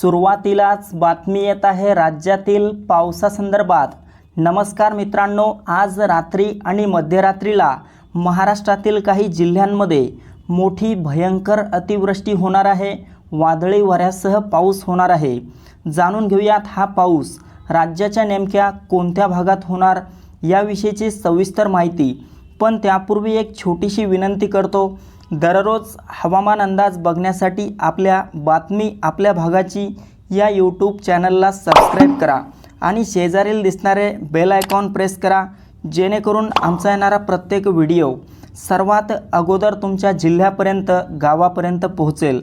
सुरुवातीलाच बातमी येत आहे राज्यातील पावसासंदर्भात. नमस्कार मित्रांनो आज रात्री आणि मध्यरात्रीला महाराष्ट्रातील काही जिल्ह्यांमध्ये मोठी भयंकर अतिवृष्टी होणार आहे. वादळी वाऱ्यासह पाऊस होणार आहे. जाणून घेऊयात हा पाऊस राज्याच्या नेमक्या कोणत्या भागात होणार याविषयीची सविस्तर माहिती. पण त्यापूर्वी एक छोटीशी विनंती करतो. दररोज हवामान अंदाज बघण्यासाठी आपल्या बातमी आपल्या भागाची या यूट्यूब चॅनलला सबस्क्राईब करा आणि शेजारील दिसणारे बेल आयकॉन प्रेस करा जेणेकरून आमचा येणारा प्रत्येक व्हिडिओ सर्वात अगोदर तुमच्या जिल्ह्यापर्यंत गावापर्यंत पोहोचेल.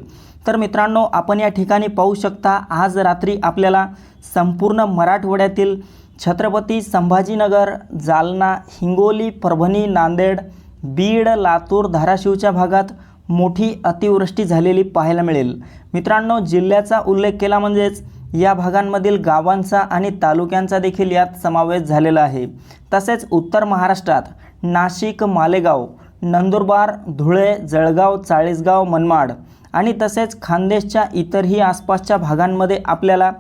तर मित्रांनो आपण या ठिकाणी पाहू शकता आज रात्री आपल्याला संपूर्ण मराठवाड्यातील छत्रपती संभाजीनगर जालना हिंगोली परभणी नांदेड बीड लातूर धाराशिवच्या भागात मोठी अतिवृष्टी झालेली पाहायला मिळेल. मित्रांनो जिल्ह्याचा उल्लेख केला म्हणजेच या भागांमधील गावांचा आणि तालुक्यांचा देखील यात समावेश झालेला आहे. तसेच उत्तर महाराष्ट्रात नाशिक मालेगाव नंदुरबार धुळे जळगाव चाळीसगाव मनमाड आणि तसेच खानदेशच्या इतरही आसपासच्या भागांमध्ये आपल्याला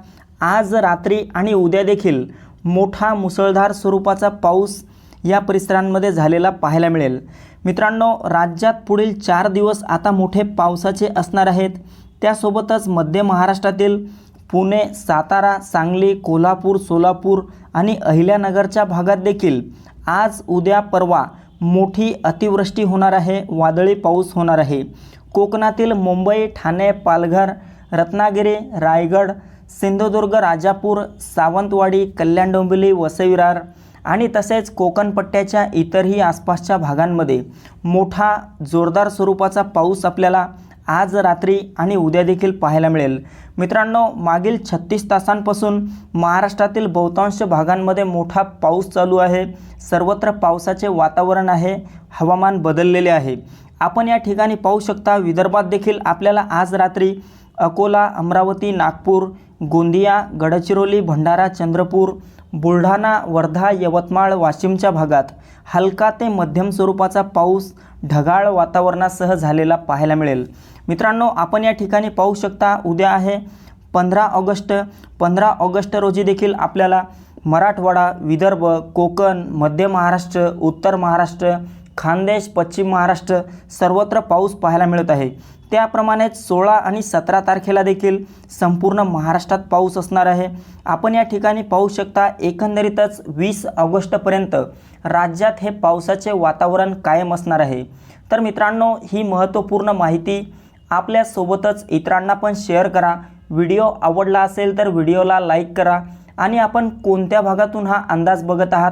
आज रात्री आणि उद्या देखील मोठा मुसळधार स्वरूपाचा पाऊस या परिसरांमध्ये झालेला पाहायला मिळेल. मित्रांनो राज्यात पुढील चार दिवस आता मोठे पावसाचे असणार आहेत. त्यासोबतच मध्य महाराष्ट्रातील पुणे सातारा सांगली कोल्हापूर सोलापूर आणि अहिल्यानगरच्या भागात देखील आज उद्या परवा मोठी अतिवृष्टी होणार आहे वादळी पाऊस होणार आहे. कोकणातील मुंबई ठाणे पालघर रत्नागिरी रायगड सिंधुदुर्ग राजापूर सावंतवाडी कल्याण डोंबिवली वसईविरार आणि तसेच कोकणपट्ट्याच्या इतरही आसपासच्या भागांमध्ये मोठा जोरदार स्वरूपाचा पाऊस आपल्याला आज रात्री आणि उद्या देखील पाहायला मिळेल. मित्रांनो मागील छत्तीस तासांपासून महाराष्ट्रातील बहुतांश भागांमध्ये मोठा पाऊस चालू आहे. सर्वत्र पावसाचे वातावरण आहे. हवामान बदललेले आहे. आपण या ठिकाणी पाहू शकता विदर्भात देखील आपल्याला आज रात्री अकोला अमरावती नागपूर गोंदिया गडचिरोली भंडारा चंद्रपूर बुलढाणा वर्धा यवतमाळ वाशिमच्या भागात हलका ते मध्यम स्वरूपाचा पाऊस ढगाळ वातावरणासह झालेला पाहायला मिळेल. मित्रांनो आपण या ठिकाणी पाहू शकता उद्या आहे पंधरा ऑगस्ट. पंधरा ऑगस्ट रोजी देखील आपल्याला मराठवाडा विदर्भ कोकण मध्य महाराष्ट्र उत्तर महाराष्ट्र खानदेश पश्चिम महाराष्ट्र सर्वत्र पाऊस पाहायला मिळत आहे. त्याप्रमाणेच सोळा आणि सतरा तारखेला देखील संपूर्ण महाराष्ट्रात पाऊस असणार आहे. आपण या ठिकाणी पाहू शकता एकंदरीतच वीस ऑगस्टपर्यंत राज्यात हे पावसाचे वातावरण कायम असणार आहे. तर मित्रांनो ही महत्त्वपूर्ण माहिती आपल्यासोबतच इतरांना पण शेअर करा. व्हिडिओ आवडला असेल तर व्हिडिओला लाईक करा. आणि आपण कोणत्या भागातून हा अंदाज बघत आहात